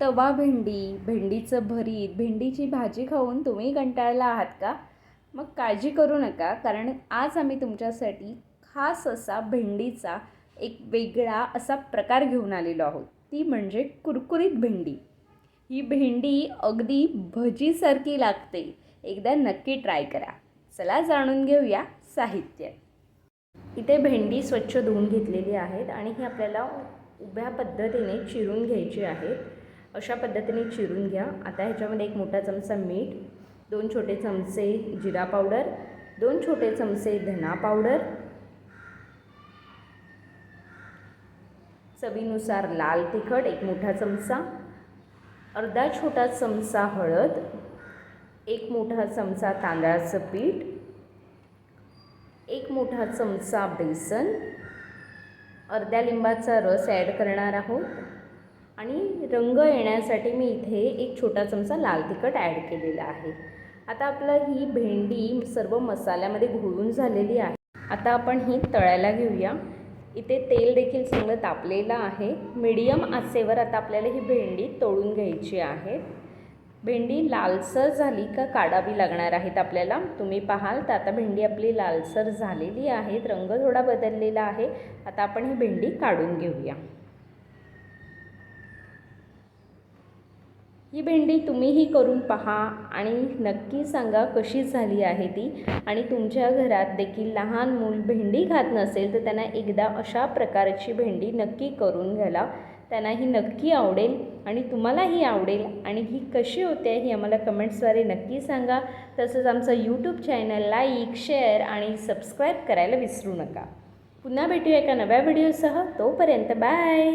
तवा भेंडी भेंडीचं भरीत भेंडीची भाजी खाऊन तुम्ही कंटाळला आहात का? मग काळजी करू नका कारण आज आम्ही तुमच्यासाठी खास असा भेंडीचा एक वेगळा असा प्रकार घेऊन आलेलो आहोत. ती म्हणजे कुरकुरीत भेंडी. ही भेंडी अगदी भजीसारखी लागते. एकदा नक्की ट्राय करा. चला जाणून घेऊया साहित्य. इथे भेंडी स्वच्छ धुवून घेतलेली आहेत आणि ही आपल्याला उभ्या पद्धतीने चिरून घ्यायची आहेत. अशा पद्धतीने चिरून घ्या. आता ह्याच्यामध्ये एक मोठा चमचा मीठ दोन छोटे चमचे जिरा पावडर दोन छोटे चमचे धना पावडर चवीनुसार लाल तिखट एक मोठा चमचा अर्धा छोटा चमचा हळद एक मोठा चमचा तांदळाचं पीठ एक मोठा चमचा बेसन. अर्ध्या लिंबाचा रस ॲड करणार आहोत. आणि रंग येण्यासाठी मी इथे एक छोटा चमचा लाल तिखट ॲड केलेला आहे. आता आपलं ही भेंडी सर्व मसाल्यामध्ये घोळून झालेली आहे. आता आपण ही तळायला घेऊया. इथे तेल देखील चांगलं तापलेलं आहे. मीडियम आचेवर आता आपल्याला ही भेंडी तळून घ्यायची आहे. भेंडी लालसर झाली का काढावी लागणार आहेत आपल्याला. तुम्ही पाहाल तर आता भेंडी आपली लालसर झालेली आहे रंग थोडा बदललेला आहे. आता आपण ही भेंडी काढून घेऊया. ही भेंडी तुम्हीही करून पहा आणि नक्की सांगा कशी झाली आहे ती. आणि तुमच्या घरात देखील लहान मूल भेंडी खात नसेल तर त्यांना एकदा अशा प्रकारची भेंडी नक्की करून घ्याला त्यांना ही नक्की आवडेल आणि तुम्हालाही आवडेल. आणि ही कशी होते ही आम्हाला कमेंट्सद्वारे नक्की सांगा. तसंच आमचं यूट्यूब चॅनल लाईक शेअर आणि सबस्क्राईब करायला विसरू नका. पुन्हा भेटूया एका नव्या व्हिडिओसह तोपर्यंत बाय